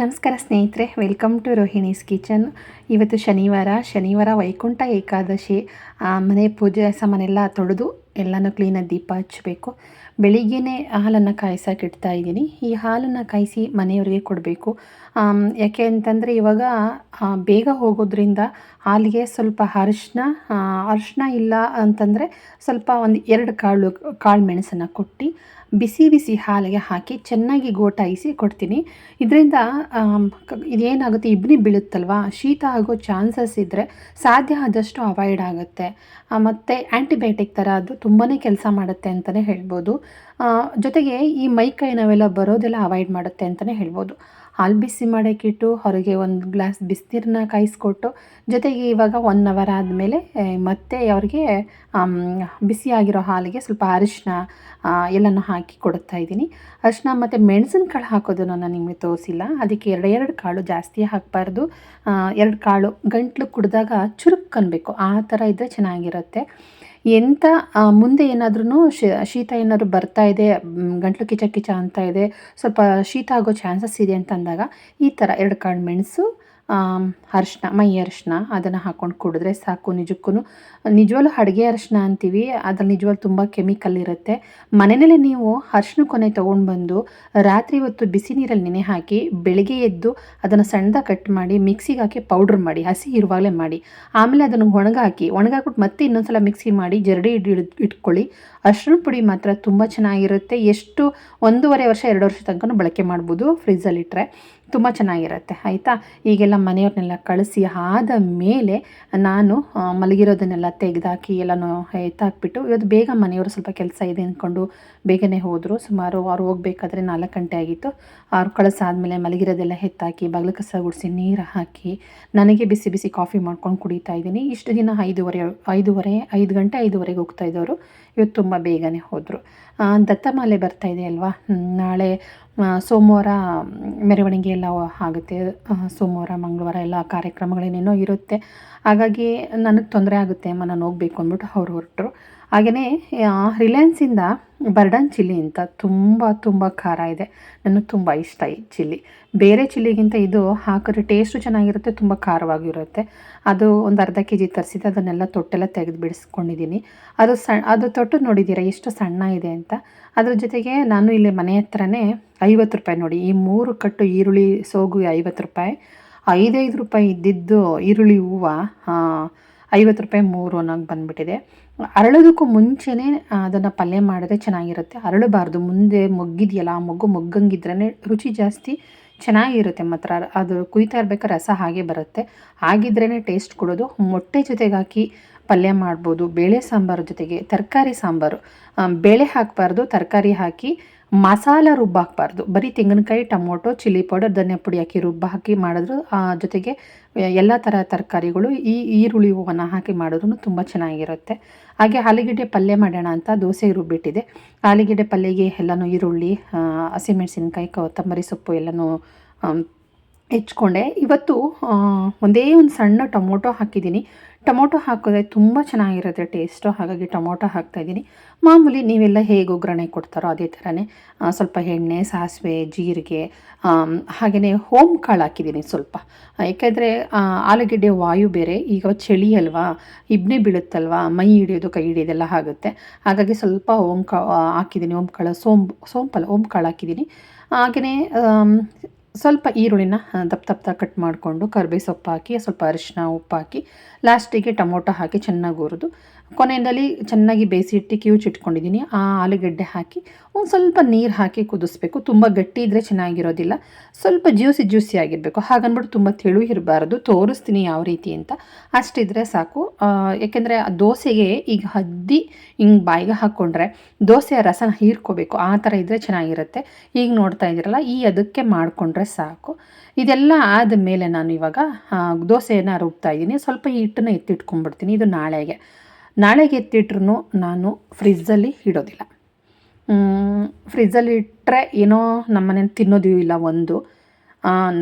ನಮಸ್ಕಾರ ಸ್ನೇಹಿತರೆ welcome to Rohini's kitchen. ಇವತ್ತು ಶನಿವಾರ ಶನಿವಾರ ವೈಕುಂಠ ಏಕಾದಶಿ. ಮನೆ ಪೂಜೆ ಸಾಮಾನೆಲ್ಲ ತೊಳೆದು ಎಲ್ಲನೂ ಕ್ಲೀನಾಗಿ ದೀಪ ಹಚ್ಚಬೇಕು. ಬೆಳಿಗ್ಗೆನೇ ಹಾಲನ್ನು ಕಾಯಿಸೋಕೆ ಇಡ್ತಾ ಇದ್ದೀನಿ. ಈ ಹಾಲನ್ನು ಕಾಯಿಸಿ ಮನೆಯವರಿಗೆ ಕೊಡಬೇಕು. ಯಾಕೆ ಅಂತಂದರೆ ಇವಾಗ ಬೇಗ ಹೋಗೋದ್ರಿಂದ ಹಾಲಿಗೆ ಸ್ವಲ್ಪ ಅರಿಶಿನ ಅರಿಶಿನ ಇಲ್ಲ ಅಂತಂದರೆ ಸ್ವಲ್ಪ ಒಂದು ಎರಡು ಕಾಳು ಕಾಳು ಮೆಣಸನ್ನು ಕೊಟ್ಟು ಬಿಸಿ ಬಿಸಿ ಹಾಲಿಗೆ ಹಾಕಿ ಚೆನ್ನಾಗಿ ಗೋಟಾಯಿಸಿ ಕೊಡ್ತೀನಿ. ಇದರಿಂದ ಇದೇನಾಗುತ್ತೆ ಇಬ್ಬನಿ ಬೀಳುತ್ತಲ್ವಾ? ಶೀತ ಆಗೋ ಚಾನ್ಸಸ್ ಇದ್ದರೆ ಸಾಧ್ಯ ಆದಷ್ಟು ಅವಾಯ್ಡ್ ಆಗುತ್ತೆ. ಮತ್ತು ಆ್ಯಂಟಿಬಯೋಟಿಕ್ ಥರ ಅದು ತುಂಬಾ ಕೆಲಸ ಮಾಡುತ್ತೆ ಅಂತಲೇ ಹೇಳ್ಬೋದು. ಜೊತೆಗೆ ಈ ಮೈ ಕೈ ನಾವೆಲ್ಲ ಬರೋದೆಲ್ಲ ಅವಾಯ್ಡ್ ಮಾಡುತ್ತೆ ಅಂತಲೇ ಹೇಳ್ಬೋದು. ಹಾಲು ಬಿಸಿ ಮಾಡೋಕ್ಕಿಟ್ಟು ಹೊರಗೆ ಒಂದು ಗ್ಲಾಸ್ ಬಿಸಿನೀರನ್ನ ಕಾಯಿಸ್ಕೊಟ್ಟು, ಜೊತೆಗೆ ಇವಾಗ ಒನ್ ಅವರ್ ಆದಮೇಲೆ ಮತ್ತೆ ಅವ್ರಿಗೆ ಬಿಸಿಯಾಗಿರೋ ಹಾಲಿಗೆ ಸ್ವಲ್ಪ ಅರಿಶಿನ ಎಲ್ಲನೂ ಹಾಕಿ ಕೊಡ್ತಾ ಇದ್ದೀನಿ. ಅರಿಶಿನ ಮತ್ತು ಮೆಣಸಿನಕಾಳು ಹಾಕೋದನ್ನು ನಾನು ನಿಮಗೆ ತೋರಿಸಿಲ್ಲ. ಅದಕ್ಕೆ ಎರಡು ಎರಡು ಕಾಳು ಜಾಸ್ತಿ ಹಾಕಬಾರ್ದು. ಎರಡು ಕಾಳು ಗಂಟ್ಲು ಕುಡಿದಾಗ ಚುರುಕ್ ಅನ್ಬೇಕು. ಆ ಥರ ಇದ್ದರೆ ಚೆನ್ನಾಗಿರುತ್ತೆ. ಎಂಥ ಮುಂದೆ ಏನಾದ್ರೂ ಶೀತ ಏನಾದ್ರು ಬರ್ತಾ ಇದೆ ಗಂಟಲು ಕಿಚ ಕಿಚ ಅಂತ ಇದೆ, ಸ್ವಲ್ಪ ಶೀತ ಆಗೋ ಚಾನ್ಸಸ್ ಇದೆ ಅಂತ ಅಂದಾಗ ಈ ಥರ ಎರಡು ಕಾಳು ಮೆಣಸು ಅರಿಶಿನ ಮೈ ಅರಿಶಿನ ಅದನ್ನು ಹಾಕ್ಕೊಂಡು ಕುಡಿದ್ರೆ ಸಾಕು ನಿಜಕ್ಕೂ ನಿಜವಾಗ್ಲೂ ಅಡುಗೆ ಅರಿಶಿನ ಅಂತೀವಿ, ಅದ್ರಲ್ಲಿ ನಿಜವಾಗ್ಲೂ ತುಂಬ ಕೆಮಿಕಲ್ ಇರುತ್ತೆ. ಮನೆಯಲ್ಲೇ ನೀವು ಅರಿಶಿನ ಕೊನೆ ತೊಗೊಂಡು ಬಂದು ರಾತ್ರಿ ಹೊತ್ತು ಬಿಸಿ ನೀರಲ್ಲಿ ನೆನೆ ಹಾಕಿ ಬೆಳಿಗ್ಗೆ ಎದ್ದು ಅದನ್ನು ಸಣ್ಣದ ಕಟ್ ಮಾಡಿ ಮಿಕ್ಸಿಗೆ ಹಾಕಿ ಪೌಡ್ರ್ ಮಾಡಿ, ಹಸಿ ಇರುವಾಗಲೇ ಮಾಡಿ. ಆಮೇಲೆ ಅದನ್ನು ಒಣಗಾಕಿ ಒಣಗಾಕ್ಬಿಟ್ಟು ಮತ್ತೆ ಇನ್ನೊಂದ್ಸಲ ಮಿಕ್ಸಿ ಮಾಡಿ ಜರಡಿ ಇಡ್ ಇಟ್ಕೊಳ್ಳಿ. ಅರಿಶಿನ ಪುಡಿ ಮಾತ್ರ ತುಂಬ ಚೆನ್ನಾಗಿರುತ್ತೆ. ಎಷ್ಟು ಒಂದೂವರೆ ವರ್ಷ, ಎರಡು ವರ್ಷ ತನಕ ಬಳಕೆ ಮಾಡ್ಬೋದು ಫ್ರಿಜ್ಜಲ್ಲಿಟ್ಟರೆ ತುಂಬ ಚೆನ್ನಾಗಿರುತ್ತೆ, ಆಯಿತಾ? ಈಗೆಲ್ಲ ಮನೆಯವ್ರನ್ನೆಲ್ಲ ಕಳಿಸಿ ಆದ ಮೇಲೆ ನಾನು ಮಲಗಿರೋದನ್ನೆಲ್ಲ ತೆಗೆದಾಕಿ ಎಲ್ಲನೂ ಎತ್ತಾಕ್ಬಿಟ್ಟು ಇವತ್ತು ಬೇಗ ಮನೆಯವರು ಸ್ವಲ್ಪ ಕೆಲಸ ಇದೆ ಅಂದ್ಕೊಂಡು ಬೇಗನೆ ಹೋದರು. ಸುಮಾರು ಅವ್ರು ಹೋಗ್ಬೇಕಾದ್ರೆ ನಾಲ್ಕು ಗಂಟೆ ಆಗಿತ್ತು. ಅವ್ರು ಕಳಿಸಾದ್ಮೇಲೆ ಮಲಗಿರೋದೆಲ್ಲ ಎತ್ತಾಕಿ ಬಾಗಿಲು ಕಸ ಗುಡಿಸಿ ನೀರು ಹಾಕಿ, ನನಗೆ ಬಿಸಿ ಬಿಸಿ ಕಾಫಿ ಮಾಡ್ಕೊಂಡು ಕುಡಿತಾ ಇದ್ದೀನಿ. ಇಷ್ಟು ದಿನ ಐದೂವರೆ ಐದೂವರೆ, ಐದು ಗಂಟೆ ಐದೂವರೆಗೆ ಹೋಗ್ತಾ ಇದ್ದವರು. ಇವತ್ತು ತುಂಬ ಬೇಗನೆ ಹೋದರು. ದತ್ತಮಾಲೆ ಬರ್ತಾ ಇದೆ ಅಲ್ವಾ? ನಾಳೆ ಸೋಮವಾರ ಮೆರವಣಿಗೆ ಎಲ್ಲ ಆಗುತ್ತೆ. ಸೋಮವಾರ, ಮಂಗಳವಾರ ಎಲ್ಲ ಕಾರ್ಯಕ್ರಮಗಳೇನೇನೋ ಇರುತ್ತೆ. ಹಾಗಾಗಿ ನನಗೆ ತೊಂದರೆ ಆಗುತ್ತೆ, ಅಮ್ಮ, ನಾನು ಹೋಗ್ಬೇಕು ಅಂದ್ಬಿಟ್ಟು ಅವ್ರು ಹೊರಟರು. ಹಾಗೆಯೇ ರಿಲಯನ್ಸಿಂದ ಬರ್ಡನ್ ಚಿಲ್ಲಿ ಅಂತ ತುಂಬ ತುಂಬ ಖಾರ ಇದೆ. ನನಗೆ ತುಂಬ ಇಷ್ಟ ಈ ಚಿಲ್ಲಿ ಬೇರೆ ಚಿಲ್ಲಿಗಿಂತ ಇದು ಹಾಕಿದ್ರೆ ಟೇಸ್ಟು ಚೆನ್ನಾಗಿರುತ್ತೆ, ತುಂಬ ಖಾರವಾಗಿರುತ್ತೆ. ಅದು ಒಂದು ಅರ್ಧ ಕೆ ಜಿ ತರಿಸಿದ್ದು ಅದನ್ನೆಲ್ಲ ತೊಟ್ಟೆಲ್ಲ ತೆಗೆದು ಬಿಡಿಸ್ಕೊಂಡಿದ್ದೀನಿ. ಅದು ಸಣ್ಣ ಅದು ತೊಟ್ಟು ನೋಡಿದ್ದೀರಾ, ಎಷ್ಟು ಸಣ್ಣ ಇದೆ ಅಂತ? ಅದ್ರ ಜೊತೆಗೆ ನಾನು ಇಲ್ಲಿ ಮನೆ ಹತ್ರನೇ ಐವತ್ತು ರೂಪಾಯಿ ನೋಡಿ, ಈ ಮೂರು ಕಟ್ಟು ಈರುಳ್ಳಿ ಸೋಗು ಐವತ್ತು ರೂಪಾಯಿ. ಐದೈದು ರೂಪಾಯಿ ಇದ್ದಿದ್ದು ಈರುಳ್ಳಿ ಹೂವು ಐವತ್ತು ರೂಪಾಯಿ ಮೂರು ಅನ್ನೋಂಗೆ ಬಂದುಬಿಟ್ಟಿದೆ. ಅರಳೋದಕ್ಕೂ ಮುಂಚೆನೇ ಅದನ್ನು ಪಲ್ಯ ಮಾಡಿದ್ರೆ ಚೆನ್ನಾಗಿರುತ್ತೆ. ಅರಳಬಾರ್ದು. ಮುಂದೆ ಮೊಗ್ಗಿದೆಯಲ್ಲ, ಆ ಮೊಗ್ಗು ಮೊಗ್ಗಂಗಿದ್ರೇ ರುಚಿ ಜಾಸ್ತಿ ಚೆನ್ನಾಗಿರುತ್ತೆ ಮಾತ್ರ. ಅದು ಕುಯ್ತಾ ರಸ ಹಾಗೆ ಬರುತ್ತೆ. ಹಾಗಿದ್ರೇ ಟೇಸ್ಟ್ ಕೊಡೋದು. ಮೊಟ್ಟೆ ಜೊತೆಗೆ ಹಾಕಿ ಪಲ್ಯ ಮಾಡ್ಬೋದು. ಬೇಳೆ ಸಾಂಬಾರು ಜೊತೆಗೆ ತರಕಾರಿ ಸಾಂಬಾರು. ಬೇಳೆ ಹಾಕಬಾರ್ದು. ತರಕಾರಿ ಹಾಕಿ ಮಸಾಲ ರುಬ್ಬ ಹಾಕಬಾರ್ದು ಬರೀ ತೆಂಗಿನಕಾಯಿ, ಟೊಮೊಟೊ, ಚಿಲ್ಲಿ ಪೌಡರ್, ಧನಿಯಾ ಪುಡಿ ಹಾಕಿ ರುಬ್ಬ ಹಾಕಿ ಮಾಡಿದ್ರು ಜೊತೆಗೆ ಎಲ್ಲ ಥರ ತರಕಾರಿಗಳು, ಈ ಈರುಳ್ಳಿ ಹೂವನ್ನು ಹಾಕಿ ಮಾಡಿದ್ರು ತುಂಬ ಚೆನ್ನಾಗಿರುತ್ತೆ. ಹಾಗೆ ಆಲೂಗೆಡ್ಡೆ ಪಲ್ಯ ಮಾಡೋಣ ಅಂತ ದೋಸೆ ರುಬ್ಬಿಟ್ಟಿದೆ. ಆಲೂಗೆಡ್ಡೆ ಪಲ್ಯಗೆ ಎಲ್ಲನೂ ಈರುಳ್ಳಿ ಹಸಿಮೆಣಸಿನಕಾಯಿ, ಕೊತ್ತಂಬರಿ ಸೊಪ್ಪು ಎಲ್ಲನೂ ಹೆಚ್ಕೊಂಡೆ. ಇವತ್ತು ಒಂದೇ ಒಂದು ಸಣ್ಣ ಟೊಮೊಟೊ ಹಾಕಿದ್ದೀನಿ. ಟೊಮೊಟೊ ಹಾಕಿದ್ರೆ ತುಂಬ ಚೆನ್ನಾಗಿರುತ್ತೆ ಟೇಸ್ಟು ಹಾಗಾಗಿ ಟೊಮೊಟೊ ಹಾಕ್ತಾಯಿದ್ದೀನಿ ಮಾಮೂಲಿ ನೀವೆಲ್ಲ ಹೇಗೆ ಒಗ್ಗರಣೆ ಕೊಡ್ತಾರೋ ಅದೇ ಥರನೇ ಸ್ವಲ್ಪ ಎಣ್ಣೆ, ಸಾಸಿವೆ, ಜೀರಿಗೆ ಹಾಗೆಯೇ ಹೋಮ್ ಕಾಳು ಹಾಕಿದ್ದೀನಿ ಸ್ವಲ್ಪ. ಯಾಕೆಂದರೆ ಆಲೂಗೆಡ್ಡೆ ವಾಯು ಬೇರೆ, ಈಗ ಚಳಿ ಅಲ್ವಾ, ಇಬ್ನೆ ಬೀಳುತ್ತಲ್ವಾ, ಮೈ ಹಿಡಿಯೋದು, ಕೈ ಹಿಡಿಯೋದೆಲ್ಲ ಆಗುತ್ತೆ. ಹಾಗಾಗಿ ಸ್ವಲ್ಪ ಓಂ ಕಾ ಹಾಕಿದ್ದೀನಿ. ಓಂ ಕಾಳು, ಸೋಂಪು, ಸೋಂಪಲ್ಲ ಓಂ ಕಾಳು ಹಾಕಿದ್ದೀನಿ. ಹಾಗೆಯೇ ಸ್ವಲ್ಪ ಈರುಳ್ಳಿನ ದಪ್ಪ ದಪ್ಪ ಕಟ್ ಮಾಡಿಕೊಂಡು ಕರ್ಬೇವು ಸೊಪ್ಪು ಹಾಕಿ ಸ್ವಲ್ಪ ಅರಿಶಿನ ಉಪ್ಪು ಹಾಕಿ ಲಾಸ್ಟಿಗೆ ಟೊಮೊಟೊ ಹಾಕಿ ಚೆನ್ನಾಗಿ ಹುರಿದು ಕೊನೆಯಲ್ಲಿ ಚೆನ್ನಾಗಿ ಬೇಯಿಸಿಟ್ಟು ಕಿವುಚಿಟ್ಕೊಂಡಿದ್ದೀನಿ ಆ ಆಲೂಗಡ್ಡೆ ಹಾಕಿ ಒಂದು ಸ್ವಲ್ಪ ನೀರು ಹಾಕಿ ಕುದಿಸ್ಬೇಕು. ತುಂಬ ಗಟ್ಟಿ ಇದ್ದರೆ ಚೆನ್ನಾಗಿರೋದಿಲ್ಲ. ಸ್ವಲ್ಪ ಜ್ಯೂಸಿ ಜ್ಯೂಸಿ ಆಗಿರಬೇಕು. ಹಾಗನ್ಬಿಟ್ಟು ತುಂಬ ತೆಳು ಇರಬಾರ್ದು. ತೋರಿಸ್ತೀನಿ ಯಾವ ರೀತಿ ಅಂತ. ಅಷ್ಟಿದ್ರೆ ಸಾಕು. ಯಾಕೆಂದರೆ ದೋಸೆಗೆ ಈಗ ಹದ್ದಿ ಹಿಂಗೆ ಬಾಯಿಗೆ ಹಾಕ್ಕೊಂಡ್ರೆ ದೋಸೆಯ ರಸನ ಹೀರ್ಕೋಬೇಕು. ಆ ಥರ ಇದ್ದರೆ ಚೆನ್ನಾಗಿರುತ್ತೆ. ಈಗ ನೋಡ್ತಾ ಇದ್ದೀರಲ್ಲ, ಈ ಅದಕ್ಕೆ ಮಾಡಿಕೊಂಡ್ರೆ ಸಾಕು. ಇದೆಲ್ಲ ಆದ ಮೇಲೆ ನಾನು ಇವಾಗ ದೋಸೆಯನ್ನು ರುಬ್ತಾ ಇದ್ದೀನಿ. ಸ್ವಲ್ಪ ಹಿಟ್ಟನ್ನ ಎತ್ತಿಟ್ಕೊಂಡ್ಬಿಡ್ತೀನಿ. ಇದು ನಾಳೆಗೆ. ನಾಳೆಗೆ ಎತ್ತಿಟ್ರು ನಾನು ಫ್ರಿಜ್ಜಲ್ಲಿ ಇಡೋದಿಲ್ಲ. ಫ್ರಿಜ್ಜಲ್ಲಿ ಇಟ್ಟರೆ ಏನೋ ನಮ್ಮನೆ ತಿನ್ನೋದೂ ಇಲ್ಲ ಒಂದು.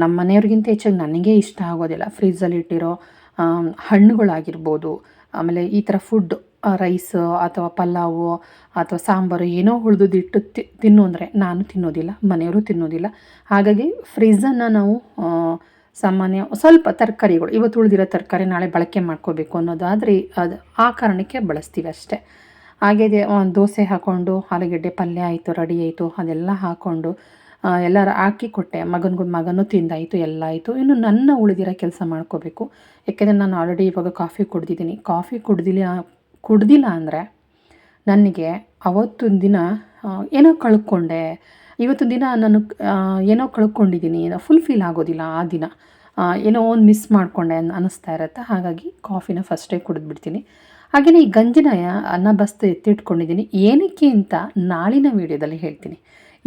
ನಮ್ಮ ಮನೆಯವ್ರಿಗಿಂತ ಹೆಚ್ಚಾಗಿ ನನಗೆ ಇಷ್ಟ ಆಗೋದಿಲ್ಲ ಫ್ರಿಜ್ಜಲ್ಲಿ ಇಟ್ಟಿರೋ ಹಣ್ಣುಗಳಾಗಿರ್ಬೋದು, ಆಮೇಲೆ ಈ ಥರ ಫುಡ್ ರೈಸ್ ಅಥವಾ ಪಲಾವು ಅಥವಾ ಸಾಂಬಾರು ಏನೋ ಉಳಿದಿಟ್ಟು ತಿನ್ನು ಅಂದರೆ ನಾನು ತಿನ್ನೋದಿಲ್ಲ, ಮನೆಯವರು ತಿನ್ನೋದಿಲ್ಲ. ಹಾಗಾಗಿ ಫ್ರಿಜ್ಜನ್ನು ನಾವು ಸಾಮಾನ್ಯ ಸ್ವಲ್ಪ ತರಕಾರಿಗಳು, ಇವತ್ತು ಉಳಿದಿರೋ ತರಕಾರಿ ನಾಳೆ ಬಳಕೆ ಮಾಡ್ಕೋಬೇಕು ಅನ್ನೋದಾದರೆ ಅದು ಆ ಕಾರಣಕ್ಕೆ ಬಳಸ್ತೀವಿ ಅಷ್ಟೇ. ಹಾಗೆ ದೋಸೆ ಹಾಕ್ಕೊಂಡು ಆಲೂಗೆಡ್ಡೆ ಪಲ್ಯ ಆಯಿತು, ರೆಡಿ ಆಯಿತು, ಅದೆಲ್ಲ ಹಾಕ್ಕೊಂಡು ಎಲ್ಲರೂ ಹಾಕಿ ಕೊಟ್ಟೆ, ಮಗನಿಗೂ ಮಗನೂ ತಿಂದಾಯಿತು, ಎಲ್ಲ ಆಯಿತು. ಇನ್ನು ನನ್ನ ಉಳಿದಿರೋ ಕೆಲಸ ಮಾಡ್ಕೋಬೇಕು. ಯಾಕೆಂದರೆ ನಾನು ಆಲ್ರೆಡಿ ಇವಾಗ ಕಾಫಿ ಕುಡ್ದಿದ್ದೀನಿ. ಕಾಫಿ ಕುಡ್ದಿಲ್ಲ ಕುಡ್ದಿಲ್ಲ ಅಂದರೆ ನನಗೆ ಅವತ್ತೊಂದು ದಿನ ಏನೋ ಕಳ್ಕೊಂಡೆ ಇವತ್ತೊಂದು ದಿನ ನಾನು ಏನೋ ಕಳ್ಕೊಂಡಿದ್ದೀನಿ, ಏನೋ ಫುಲ್ ಫೀಲ್ ಆಗೋದಿಲ್ಲ ಆ ದಿನ. ಏನೋ ಒಂದು ಮಿಸ್ ಮಾಡಿಕೊಂಡೆ ಅನ್ ಅನ್ನಿಸ್ತಾ ಇರುತ್ತೆ, ಹಾಗಾಗಿ ಕಾಫಿನ ಫಸ್ಟೇ ಕುಡಿದ್ಬಿಡ್ತೀನಿ. ಹಾಗೆಯೇ ಈ ಗಂಜಿನ ಅನ್ನ ಬಸ್ತು ಎತ್ತಿಟ್ಕೊಂಡಿದ್ದೀನಿ. ಏನಕ್ಕೆ ಅಂತ ನಾಳಿನ ವೀಡಿಯೋದಲ್ಲಿ ಹೇಳ್ತೀನಿ.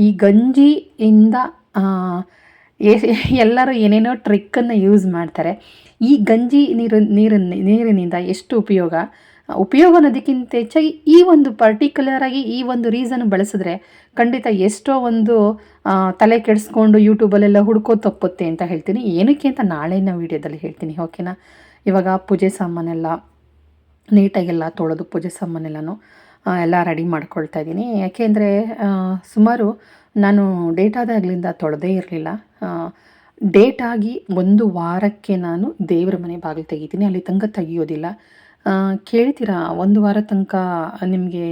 ಈ ಗಂಜಿಯಿಂದ ಎಲ್ಲರೂ ಏನೇನೋ ಟ್ರಿಕ್ಕನ್ನು ಯೂಸ್ ಮಾಡ್ತಾರೆ. ಈ ಗಂಜಿ ನೀರು ನೀರನ್ನು ನೀರಿನಿಂದ ಎಷ್ಟು ಉಪಯೋಗ? ಉಪಯೋಗ ಅನ್ನೋದಕ್ಕಿಂತ ಹೆಚ್ಚಾಗಿ ಈ ಒಂದು ಪರ್ಟಿಕ್ಯುಲರಾಗಿ ಈ ಒಂದು ರೀಸನ್ ಬಳಸಿದ್ರೆ ಖಂಡಿತ ಎಷ್ಟೋ ಒಂದು ತಲೆ ಕೆಡಿಸ್ಕೊಂಡು ಯೂಟ್ಯೂಬಲ್ಲೆಲ್ಲ ಹುಡ್ಕೋ ತಪ್ಪುತ್ತೆ ಅಂತ ಹೇಳ್ತೀನಿ. ಏನಕ್ಕೆ ಅಂತ ನಾಳೆನ ವೀಡಿಯೋದಲ್ಲಿ ಹೇಳ್ತೀನಿ, ಓಕೆನಾ? ಇವಾಗ ಪೂಜೆ ಸಾಮಾನೆಲ್ಲ ನೀಟಾಗೆಲ್ಲ ತೊಳೆದು ಪೂಜೆ ಸಾಮಾನೆಲ್ಲನೂ ಎಲ್ಲ ರೆಡಿ ಮಾಡ್ಕೊಳ್ತಾ ಇದ್ದೀನಿ. ಯಾಕೆಂದರೆ ಸುಮಾರು ನಾನು ಡೇಟ್ ಆದಾಗ್ಲಿಂದ ತೊಳೆದೇ ಇರಲಿಲ್ಲ. ಡೇಟಾಗಿ ಒಂದು ವಾರಕ್ಕೆ ನಾನು ದೇವರ ಮನೆ ಬಾಗಿಲು ತೆಗಿತೀನಿ. ಅಲ್ಲಿ ತಂಗ ತೆಗಿಯೋದಿಲ್ಲ. ಕೇಳ್ತೀರಾ ಒಂದು ವಾರ ತನಕ ನಿಮಗೆ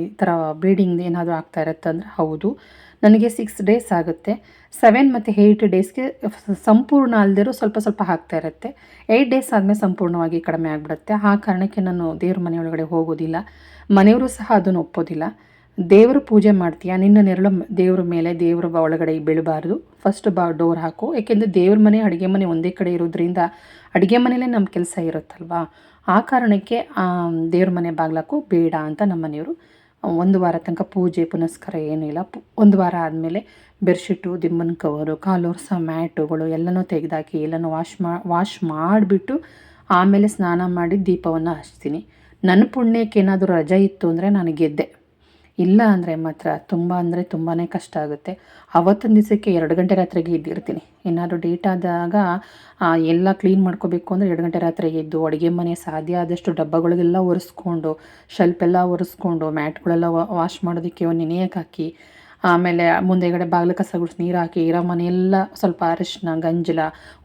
ಈ ಥರ ಬ್ಲೀಡಿಂಗ್ ಏನಾದರೂ ಆಗ್ತಾ ಇರುತ್ತೆ ಅಂದರೆ ಹೌದು. ನನಗೆ ಸಿಕ್ಸ್ ಡೇಸ್ ಆಗುತ್ತೆ. ಸೆವೆನ್ ಮತ್ತು ಏಯ್ಟ್ ಡೇಸ್ಗೆ ಸಂಪೂರ್ಣ ಅಲ್ಲದಿರೋ ಸ್ವಲ್ಪ ಸ್ವಲ್ಪ ಆಗ್ತಾ ಇರುತ್ತೆ. ಏಯ್ಟ್ ಡೇಸ್ ಆದಮೇಲೆ ಸಂಪೂರ್ಣವಾಗಿ ಕಡಿಮೆ ಆಗಿಬಿಡುತ್ತೆ. ಆ ಕಾರಣಕ್ಕೆ ನಾನು ದೇವ್ರ ಮನೆ ಒಳಗಡೆ ಹೋಗೋದಿಲ್ಲ. ಮನೆಯವರು ಸಹ ಅದನ್ನು ಒಪ್ಪೋದಿಲ್ಲ. ದೇವ್ರ ಪೂಜೆ ಮಾಡ್ತೀಯಾ? ನಿನ್ನ ನೆರಳು ದೇವ್ರ ಮೇಲೆ, ದೇವ್ರ ಒಳಗಡೆ ಬೀಳಬಾರ್ದು. ಫಸ್ಟ್ ಬಾ ಡೋರ್ ಹಾಕು. ಏಕೆಂದರೆ ದೇವ್ರ ಮನೆ, ಅಡುಗೆ ಮನೆ ಒಂದೇ ಕಡೆ ಇರೋದ್ರಿಂದ ಅಡುಗೆ ಮನೇಲೇ ನಮ್ಮ ಕೆಲಸ ಇರುತ್ತಲ್ವಾ? ಆ ಕಾರಣಕ್ಕೆ ದೇವ್ರ ಮನೆ ಬಾಗ್ಲಾಕು ಬೇಡ ಅಂತ ನಮ್ಮ ಮನೆಯವರು ಒಂದು ವಾರ ತನಕ ಪೂಜೆ, ಪುನಸ್ಕಾರ ಏನಿಲ್ಲ ಒಂದು ವಾರ ಆದಮೇಲೆ ಬೆಡ್ಶೀಟು ದಿಮ್ಮನ ಕವರು, ಕಾಲೋರ್ಸ, ಮ್ಯಾಟುಗಳು ಎಲ್ಲನೂ ತೆಗೆದಾಕಿ, ಎಲ್ಲನೂ ವಾಶ್ ಮಾ ವಾಶ್ ಮಾಡಿಬಿಟ್ಟು ಆಮೇಲೆ ಸ್ನಾನ ಮಾಡಿ ದೀಪವನ್ನು ಹಚ್ತೀನಿ. ನನ್ನ ಪುಣ್ಯಕ್ಕೆ ಏನಾದರೂ ರಜೆ ಇತ್ತು ಅಂದರೆ ನಾನು ಗೆದ್ದೆ. ಇಲ್ಲ ಅಂದರೆ ಮಾತ್ರ ತುಂಬ ಅಂದರೆ ತುಂಬಾ ಕಷ್ಟ ಆಗುತ್ತೆ. ಅವತ್ತಿನ ದಿವಸಕ್ಕೆ ಎರಡು ಗಂಟೆ ರಾತ್ರಿಗೆ ಇದ್ದಿರ್ತೀನಿ ಏನಾದರೂ ಡೇಟ್ ಆದಾಗ ಎಲ್ಲ ಕ್ಲೀನ್ ಮಾಡ್ಕೋಬೇಕು ಅಂದರೆ ಎರಡು ಗಂಟೆ ರಾತ್ರಿಗೆ ಇದ್ದು ಅಡುಗೆ ಮನೆ ಸಾಧ್ಯ ಆದಷ್ಟು ಡಬ್ಬಗಳಿಗೆಲ್ಲ ಒರೆಸ್ಕೊಂಡು ಶೆಲ್ಫ್ ಎಲ್ಲ ಒರೆಸ್ಕೊಂಡು, ಮ್ಯಾಟ್ಗಳೆಲ್ಲ ವಾಶ್ ಮಾಡೋದಕ್ಕೆ ಒಂದು ನೆನೆಯಕ್ಕೆ ಹಾಕಿ, ಆಮೇಲೆ ಮುಂದೆಗಡೆ ಬಾಗಿಲು ಕಸ ಗುಡಿಸಿ ನೀರು ಹಾಕಿ, ಇರೋ ಮನೆಯೆಲ್ಲ ಸ್ವಲ್ಪ ಅರಿಶಿನ, ಗಂಜಲ,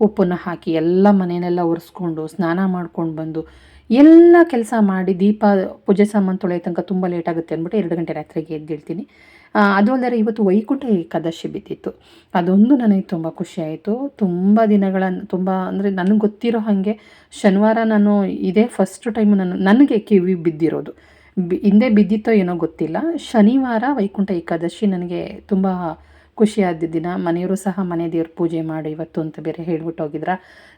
ಉಪ್ಪನ್ನು ಹಾಕಿ ಎಲ್ಲ ಮನೆಯನ್ನೆಲ್ಲ ಒರೆಸ್ಕೊಂಡು, ಸ್ನಾನ ಮಾಡ್ಕೊಂಡು ಬಂದು ಎಲ್ಲ ಕೆಲಸ ಮಾಡಿ ದೀಪ ಪೂಜೆ ಸಾಮಾನು ತೊಳೆಯೋ ತನಕ ತುಂಬ ಲೇಟ್ ಆಗುತ್ತೆ ಅಂದ್ಬಿಟ್ಟು ಎರಡು ಗಂಟೆ ರಾತ್ರಿಗೆ ಎದ್ದೇಳ್ತೀನಿ. ಅದು ಅಲ್ಲದೆ ಇವತ್ತು ವೈಕುಂಠ ಏಕಾದಶಿ ಬಿದ್ದಿತ್ತು. ಅದೊಂದು ನನಗೆ ತುಂಬ ಖುಷಿ ಆಯಿತು. ತುಂಬ ದಿನಗಳ, ತುಂಬ ಅಂದರೆ ನನಗೆ ಗೊತ್ತಿರೋ ಹಾಗೆ ಶನಿವಾರ ನಾನು ಇದೇ ಫಸ್ಟ್ ಟೈಮ್ ನಾನು, ನನಗೆ ಕಿವಿ ಬಿದ್ದಿರೋದು. ಬಿ, ಹಿಂದೆ ಬಿದ್ದಿತ್ತೋ ಏನೋ ಗೊತ್ತಿಲ್ಲ. ಶನಿವಾರ ವೈಕುಂಠ ಏಕಾದಶಿ ನನಗೆ ತುಂಬ ಖುಷಿಯಾದ ದಿನ. ಮನೆಯವರು ಸಹ ಮನೆ ದೇವ್ರ ಪೂಜೆ ಮಾಡಿ ಇವತ್ತು ಅಂತ ಬೇರೆ ಹೇಳ್ಬಿಟ್ಟು ಹೋಗಿದ್ರ?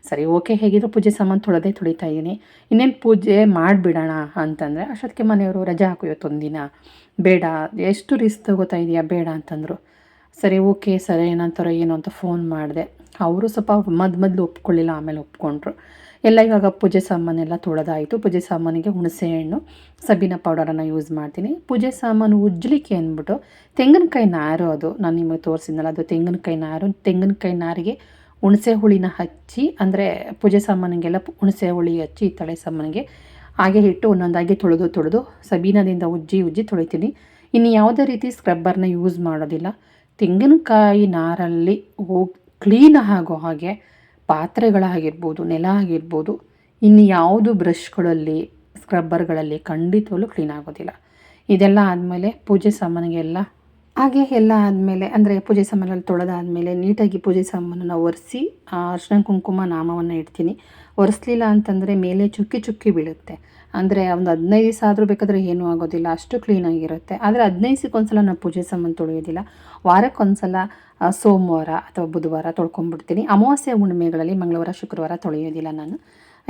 ಸರಿ, ಓಕೆ, ಹೇಗಿದ್ರು ಪೂಜೆ ಸಾಮಾನು ತೊಳೆದೇ ತೊಳಿತಾ ಇದ್ದೀನಿ. ಇನ್ನೇನು ಪೂಜೆ ಮಾಡಿಬಿಡೋಣ ಅಂತಂದರೆ, ಅಷ್ಟೊತ್ತಿಗೆ ಮನೆಯವರು ರಜಾ ಹಾಕು ಇವತ್ತೊಂದು ದಿನ. ಬೇಡ, ಎಷ್ಟು ರಿಸ್ಕ್ ತಗೋತಾ ಇದೆಯಾ ಬೇಡ ಅಂತಂದರು. ಸರಿ, ಓಕೆ, ಸರಿ, ಏನಂತಾರೋ ಏನೋ ಅಂತ ಫೋನ್ ಮಾಡಿದೆ. ಅವರು ಸ್ವಲ್ಪ ಮದ್ ಮೊದಲು ಒಪ್ಕೊಳ್ಳಿಲ್ಲ, ಆಮೇಲೆ ಒಪ್ಕೊಂಡ್ರು. ಎಲ್ಲ ಇವಾಗ ಪೂಜೆ ಸಾಮಾನೆಲ್ಲ ತೊಳೆದಾಯಿತು. ಪೂಜೆ ಸಾಮಾನಿಗೆ ಹುಣಸೆ ಹಣ್ಣು ಪೌಡರನ್ನು ಯೂಸ್ ಮಾಡ್ತೀನಿ. ಪೂಜೆ ಸಾಮಾನು ಉಜ್ಜಲಿಕ್ಕೆ ಅಂದ್ಬಿಟ್ಟು ತೆಂಗಿನಕಾಯಿ ನಾರು ಅದು. ನಾನು ನಿಮಗೆ ತೋರಿಸಿದ್ನಲ್ಲ, ಅದು ತೆಂಗಿನಕಾಯಿ ನಾರು. ತೆಂಗಿನಕಾಯಿ ನಾರಿಗೆ ಹುಣಸೆ ಹುಳಿನ ಹಚ್ಚಿ, ಅಂದರೆ ಪೂಜೆ ಸಾಮಾನಿಗೆಲ್ಲ ಹುಣಸೆ ಹುಳಿ ಹಚ್ಚಿ, ತಳೆ ಸಾಮಾನಿಗೆ ಹಾಗೆ ಇಟ್ಟು ಒಂದೊಂದಾಗಿ ತೊಳೆದು ತೊಳೆದು ಸಬೀನದಿಂದ ಉಜ್ಜಿ ಉಜ್ಜಿ ತೊಳಿತೀನಿ. ಇನ್ನು ಯಾವುದೇ ರೀತಿ ಸ್ಕ್ರಬ್ಬರ್ನ ಯೂಸ್ ಮಾಡೋದಿಲ್ಲ. ತೆಂಗಿನಕಾಯಿ ನಾರಲ್ಲಿ ಹೋಗಿ ಕ್ಲೀನ್ ಆಗೋ ಹಾಗೆ ಪಾತ್ರೆಗಳಾಗಿರ್ಬೋದು ನೆಲ ಆಗಿರ್ಬೋದು ಇನ್ನು ಯಾವುದು ಬ್ರಷ್ಗಳಲ್ಲಿ ಸ್ಕ್ರಬ್ಬರ್ಗಳಲ್ಲಿ ಖಂಡಿತವಲ್ಲೂ ಕ್ಲೀನ್ ಆಗೋದಿಲ್ಲ. ಇದೆಲ್ಲ ಆದಮೇಲೆ ಪೂಜೆ ಸಾಮಾನಿಗೆಲ್ಲ ಹಾಗೆ ಎಲ್ಲ ಆದಮೇಲೆ, ಅಂದರೆ ಪೂಜೆ ಸಾಮಾನಲ್ಲಿ ತೊಳೆದಾದ್ಮೇಲೆ ನೀಟಾಗಿ ಪೂಜೆ ಸಾಮಾನನ್ನು ಒರೆಸಿ ಅರ್ಶಿನ ಕುಂಕುಮ ನಾಮವನ್ನು ಇಡ್ತೀನಿ. ಒರೆಸ್ಲಿಲ್ಲ ಅಂತಂದರೆ ಮೇಲೆ ಚುಕ್ಕಿ ಚುಕ್ಕಿ ಬೀಳುತ್ತೆ. ಅಂದರೆ ಒಂದು ಹದಿನೈದು ದಿವಸ ಆದರೂ ಬೇಕಾದರೆ ಏನೂ ಆಗೋದಿಲ್ಲ, ಅಷ್ಟು ಕ್ಲೀನಾಗಿರುತ್ತೆ ಆದರೆ ಹದಿನೈದು ದಿವಸಕ್ಕೊಂದ್ಸಲ ನಾನು ಪೂಜೆ ಸಾಮಾನು ತೊಳೆಯೋದಿಲ್ಲ. ವಾರಕ್ಕೊಂದ್ಸಲ ಸೋಮವಾರ ಅಥವಾ ಬುಧವಾರ ತೊಳ್ಕೊಂಡ್ಬಿಡ್ತೀನಿ. ಅಮಾವಾಸ್ಯೆ ಹುಣ್ಣಿಮೆಗಳಲ್ಲಿ ಮಂಗಳವಾರ, ಶುಕ್ರವಾರ ತೊಳೆಯೋದಿಲ್ಲ ನಾನು.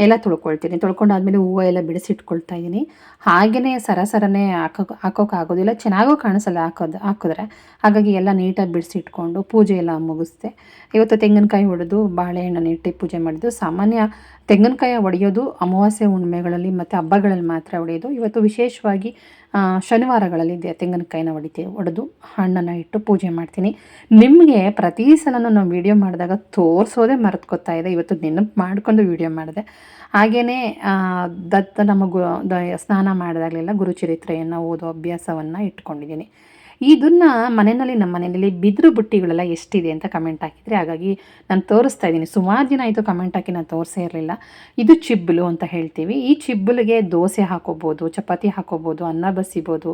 ಎಲ್ಲ ತೊಳ್ಕೊಳ್ತೀನಿ. ತೊಳ್ಕೊಂಡಾದ್ಮೇಲೆ ಹೂವು ಎಲ್ಲ ಬಿಡಿಸಿಟ್ಕೊಳ್ತಾ ಇದ್ದೀನಿ. ಹಾಗೆಯೇ ಸರ ಸರನೇ ಹಾಕೋ ಹಾಕೋಕೆ ಆಗೋದಿಲ್ಲ ಚೆನ್ನಾಗೂ ಕಾಣಿಸಲ್ಲ ಹಾಕೋದು, ಹಾಕಿದ್ರೆ. ಹಾಗಾಗಿ ಎಲ್ಲ ನೀಟಾಗಿ ಬಿಡಿಸಿಟ್ಕೊಂಡು ಪೂಜೆ ಎಲ್ಲ ಮುಗಿಸ್ದೆ. ಇವತ್ತು ತೆಂಗಿನಕಾಯಿ ಹೊಡೆದು ಬಾಳೆಹಣ್ಣನ್ನು ಇಟ್ಟು ಪೂಜೆ ಮಾಡಿದ್ದು. ಸಾಮಾನ್ಯ ತೆಂಗಿನಕಾಯಿ ಹೊಡೆಯೋದು ಅಮಾವಾಸ್ಯೆ ಹುಣ್ಣಿಮೆಗಳಲ್ಲಿ ಮತ್ತು ಹಬ್ಬಗಳಲ್ಲಿ ಮಾತ್ರ ಹೊಡೆಯೋದು ಇವತ್ತು ವಿಶೇಷವಾಗಿ ಶನಿವಾರಗಳಲ್ಲಿ ತೆಂಗಿನಕಾಯಿನ ಹೊಡಿತೀವಿ ಹೊಡೆದು ಹಣ್ಣನ್ನು ಇಟ್ಟು ಪೂಜೆ ಮಾಡ್ತೀನಿ. ನಿಮಗೆ ಪ್ರತಿ ಸಲನೂ ನಾವು ವೀಡಿಯೋ ಮಾಡಿದಾಗ ತೋರಿಸೋದೇ ಮರೆತ್ಕೋತಾ ಇದೆ. ಇವತ್ತು ನೆನಪು ಮಾಡಿಕೊಂಡು ವೀಡಿಯೋ ಮಾಡಿದೆ. ಹಾಗೆಯೇ ದತ್ತ ನಮ್ಮ ಗು ಸ್ನಾನ ಮಾಡಿದಾಗಲೆಲ್ಲ ಗುರುಚರಿತ್ರೆಯನ್ನು ಓದೋ ಅಭ್ಯಾಸವನ್ನು ಇಟ್ಕೊಂಡಿದ್ದೀನಿ. ಇದನ್ನು ಮನೆಯಲ್ಲಿ, ನಮ್ಮ ಮನೆಯಲ್ಲಿ ಬಿದಿರು ಬುಟ್ಟಿಗಳೆಲ್ಲ ಎಷ್ಟಿದೆ ಅಂತ ಕಮೆಂಟ್ ಹಾಕಿದರೆ, ಹಾಗಾಗಿ ನಾನು ತೋರಿಸ್ತಾ ಇದ್ದೀನಿ. ಸುಮಾರು ದಿನ ಆಯಿತು ಕಮೆಂಟ್ ಹಾಕಿ ನಾನು ತೋರಿಸೇ ಇರಲಿಲ್ಲ. ಇದು ಚಿಬ್ಬಲು ಅಂತ ಹೇಳ್ತೀವಿ. ಈ ಚಿಬ್ಬಲಿಗೆ ದೋಸೆ ಹಾಕೋಬೋದು, ಚಪಾತಿ ಹಾಕೋಬೋದು, ಅನ್ನ ಬಸಿಬೋದು,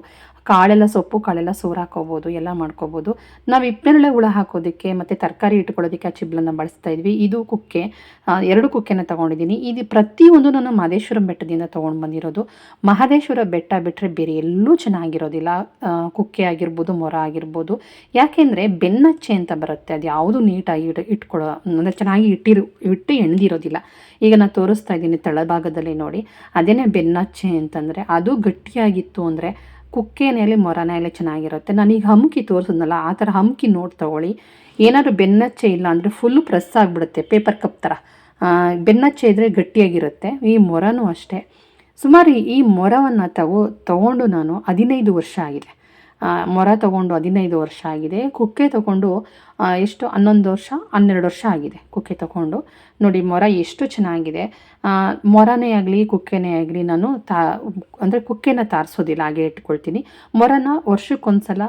ಕಾಳೆಲ್ಲ ಸೊಪ್ಪು, ಕಾಳೆಲ್ಲ ಸೋರು ಹಾಕೋಬೋದು, ಎಲ್ಲ ಮಾಡ್ಕೋಬೋದು. ನಾವು ಇಪ್ಪನೇರಳೆ ಹುಳ ಹಾಕೋದಕ್ಕೆ ಮತ್ತು ತರಕಾರಿ ಇಟ್ಕೊಳ್ಳೋದಕ್ಕೆ ಆ ಚಿಬ್ಲನ್ನು ಬಳಸ್ತಾ ಇದ್ವಿ. ಇದು ಕುಕ್ಕೆ ಎರಡು ಕುಕ್ಕೆನ ತೊಗೊಂಡಿದ್ದೀನಿ. ಇದು ಪ್ರತಿಯೊಂದು ನಾನು ಮಹದೇಶ್ವರ ಬೆಟ್ಟದಿಂದ ತೊಗೊಂಡು ಬಂದಿರೋದು. ಮಹದೇಶ್ವರ ಬೆಟ್ಟ ಬಿಟ್ಟರೆ ಬೇರೆ ಎಲ್ಲೂ ಚೆನ್ನಾಗಿರೋದಿಲ್ಲ. ಕುಕ್ಕೆ ಆಗಿರ್ಬೋದು ಮೊರ ಆಗಿರ್ಬೋದು, ಯಾಕೆಂದರೆ ಬೆನ್ನಚ್ಚೆ ಅಂತ ಬರುತ್ತೆ. ಅದು ಯಾವುದು ನೀಟಾಗಿ ಇಟ್ ಇಟ್ಕೊಳ್ಳೋ ಅಂದರೆ ಚೆನ್ನಾಗಿ ಇಟ್ಟಿರು, ಇಟ್ಟು ಎಣ್ದಿರೋದಿಲ್ಲ. ಈಗ ನಾನು ತೋರಿಸ್ತಾ ಇದ್ದೀನಿ ತಳಭಾಗದಲ್ಲಿ ನೋಡಿ. ಅದೇನೇ ಬೆನ್ನಚ್ಚೆ ಅಂತಂದರೆ ಅದು ಗಟ್ಟಿಯಾಗಿತ್ತು ಅಂದರೆ ಕುಕ್ಕೆನೇಲೆ ಮೊರನೇಲೆ ಚೆನ್ನಾಗಿರುತ್ತೆ. ನಾನೀಗ ಹಮ್ಕಿ ತೋರಿಸಿದ್ನಲ್ಲ, ಆ ಥರ ಹಮ್ಕಿ ನೋಡಿ ತಗೊಳ್ಳಿ. ಏನಾದರೂ ಬೆನ್ನಚ್ಚೆ ಇಲ್ಲ ಅಂದರೆ ಫುಲ್ಲು ಪ್ರೆಸ್ ಆಗಿಬಿಡುತ್ತೆ ಪೇಪರ್ ಕಪ್ ಥರ. ಬೆನ್ನಚ್ಚೆ ಇದ್ದರೆ ಗಟ್ಟಿಯಾಗಿರುತ್ತೆ. ಈ ಮೊರನೂ ಅಷ್ಟೇ. ಸುಮಾರು ಈ ಮೊರವನ್ನು ತಗೋ, ತಗೊಂಡು ನಾನು ಹದಿನೈದು ವರ್ಷ ಆಗಿದೆ. ಮೊರ ತಗೊಂಡು ಹದಿನೈದು ವರ್ಷ ಆಗಿದೆ. ಕುಕ್ಕೆ ತಗೊಂಡು ಎಷ್ಟು? ಹನ್ನೊಂದು ವರ್ಷ, ಹನ್ನೆರಡು ವರ್ಷ ಆಗಿದೆ ಕುಕ್ಕೆ ತಗೊಂಡು. ನೋಡಿ, ಮೊರ ಎಷ್ಟು ಚೆನ್ನಾಗಿದೆ. ಮೊರನೇ ಆಗಲಿ, ಕುಕ್ಕೆನೇ ಆಗಲಿ ನಾನು ತಾ, ಅಂದರೆ ಕುಕ್ಕೆನ ತಾರಿಸೋದಿಲ್ಲ, ಹಾಗೆ ಇಟ್ಕೊಳ್ತೀನಿ. ಮೊರನ ವರ್ಷಕ್ಕೊಂದ್ಸಲ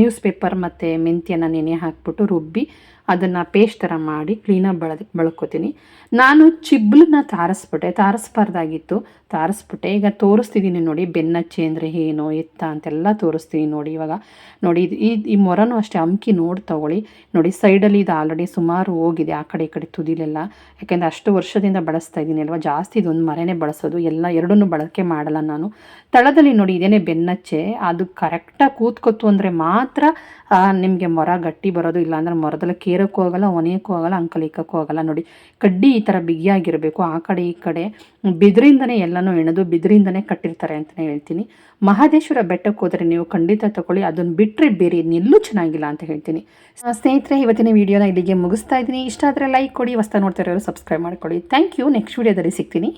ನ್ಯೂಸ್ ಪೇಪರ್ ಮತ್ತು ಮೆಂತ್ಯನ ನೆನೆ ಹಾಕ್ಬಿಟ್ಟು ರುಬ್ಬಿ ಅದನ್ನು ಪೇಸ್ಟ್ ಥರ ಮಾಡಿ ಕ್ಲೀನಾಗಿ ಬಳದ್, ಬಳ್ಕೊತೀನಿ. ನಾನು ಚಿಬ್ಲನ್ನ ತಾರಿಸ್ಬಿಟ್ಟೆ. ತಾರಿಸ್ಬಾರ್ದಾಗಿತ್ತು. ತಾರಿಸ್ಬಿಟ್ಟೆ. ಈಗ ತೋರಿಸ್ತಿದ್ದೀನಿ ನೋಡಿ ಬೆನ್ನಚ್ಚೆ ಅಂದರೆ ಏನು, ಎತ್ತ ಅಂತೆಲ್ಲ ತೋರಿಸ್ತೀನಿ ನೋಡಿ ಇವಾಗ. ನೋಡಿ ಇದು ಈ ಈ ಮೊರನೂ ಅಷ್ಟೇ ಅಮ್ಕಿ ನೋಡಿ ತಗೊಳ್ಳಿ. ನೋಡಿ, ಸೈಡಲ್ಲಿ ಇದು ಆಲ್ರೆಡಿ ಸುಮಾರು ಹೋಗಿದೆ, ಆ ಕಡೆ ಈ ಕಡೆ ತುದಿಲೆಲ್ಲ. ಯಾಕೆಂದರೆ ಅಷ್ಟು ವರ್ಷದಿಂದ ಬಳಸ್ತಾ ಇದ್ದೀನಿ ಅಲ್ವಾ? ಜಾಸ್ತಿ ಇದೊಂದು ಮರನೇ ಬಳಸೋದು. ಎಲ್ಲ ಎರಡನ್ನೂ ಬಳಕೆ ಮಾಡಲ್ಲ ನಾನು. ತಳದಲ್ಲಿ ನೋಡಿ ಇದೇನೆ ಬೆನ್ನಚ್ಚೆ. ಅದು ಕರೆಕ್ಟಾಗಿ ಕೂತ್ಕೊತು ಅಂದರೆ ಮಾತ್ರ ನಿಮಗೆ ಮೊರ ಗಟ್ಟಿ ಬರೋದು, ಇಲ್ಲಾಂದ್ರೆ ಮೊರದಲ್ಲಿ ಕೇರೋಕ್ಕೂ ಹೋಗಲ್ಲ ಒನೆಯೋಕ್ಕೂ ಹೋಗಲ್ಲ ಅಂಕಲ್ ಇಕ್ಕಕ್ಕೂ ಹೋಗಲ್ಲ ನೋಡಿ, ಕಡ್ಡಿ ಈ ಥರ ಬಿಗಿಯಾಗಿರಬೇಕು. ಆ ಕಡೆ ಈ ಕಡೆ, ಬಿದಿರಿಂದನೇ ಎಲ್ಲನೂ ಎಣೆದು, ಬಿದಿರಿಂದನೇ ಕಟ್ಟಿರ್ತಾರೆ ಅಂತಲೇ ಹೇಳ್ತೀನಿ. ಮಹದೇಶ್ವರ ಬೆಟ್ಟಕ್ಕೆ ಹೋದರೆ ನೀವು ಖಂಡಿತ ತಗೊಳ್ಳಿ. ಅದನ್ನು ಬಿಟ್ಟರೆ ಬೇರೆ ಇನ್ನೆಲ್ಲೂ ಚೆನ್ನಾಗಿಲ್ಲ ಅಂತ ಹೇಳ್ತೀನಿ. ಸ್ನೇಹಿತರೆ, ಇವತ್ತಿನ ವಿಡಿಯೋನ ಇಲ್ಲಿಗೆ ಮುಗಿಸ್ತಾ ಇದ್ದೀನಿ. ಇಷ್ಟ ಆದರೆ ಲೈಕ್ ಕೊಡಿ ಹೊಸ್ತಾ ನೋಡ್ತಾ ಇರೋರು ಸಬ್ಸ್ಕ್ರೈಬ್ ಮಾಡ್ಕೊಳ್ಳಿ. ಥ್ಯಾಂಕ್ ಯು ನೆಕ್ಸ್ಟ್ ವಿಡಿಯೋದಲ್ಲಿ ಸಿಗ್ತೀನಿ.